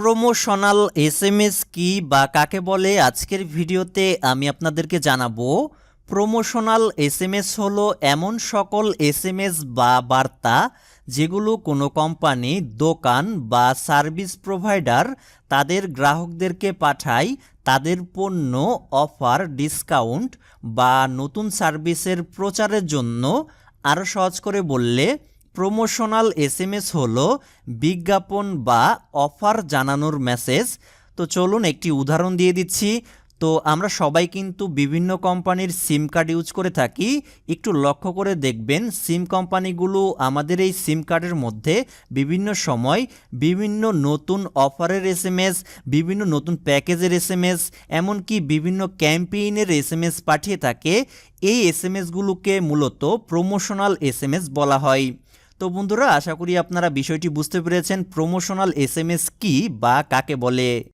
Promotional S কি বা কাকে বলে আজকের ভিডিওতে আমি আপনাদেরকে জানাব। প্রমোশনাল এস এম এস হলো এমন সকল এস এম এস বা বার্তা যেগুলো কোনো কোম্পানি, দোকান বা সার্ভিস প্রোভাইডার তাদের গ্রাহকদেরকে পাঠায়, তাদের পণ্য, অফার, ডিসকাউন্ট বা নতুন সার্ভিসের প্রচারের জন্য। আরও সহজ করে বললে প্রমোশনাল এস এম এস হলো বিজ্ঞাপন বা অফার জানানোর মেসেজ তো চলুন একটি উদাহরণ দিয়ে দিচ্ছি। তো আমরা সবাই কিন্তু বিভিন্ন কোম্পানির সিম কার্ড ইউজ করে থাকি। একটু লক্ষ্য করে দেখবেন সিম কোম্পানিগুলো আমাদের এই সিম কার্ডের মধ্যে বিভিন্ন সময় বিভিন্ন নতুন অফারের এস এম এস বিভিন্ন নতুন প্যাকেজের এস এম এস এমনকি বিভিন্ন ক্যাম্পেইনের এস এম এস পাঠিয়ে থাকে। এই এস এম এসগুলোকে মূলত প্রমোশনাল এস এম এস বলা হয়। তো বন্ধুরা, আশা করি আপনারা বিষয়টি বুঝতে পেরেছেন। প্রমোশনাল এস এম এস কি বা কাকে বলে?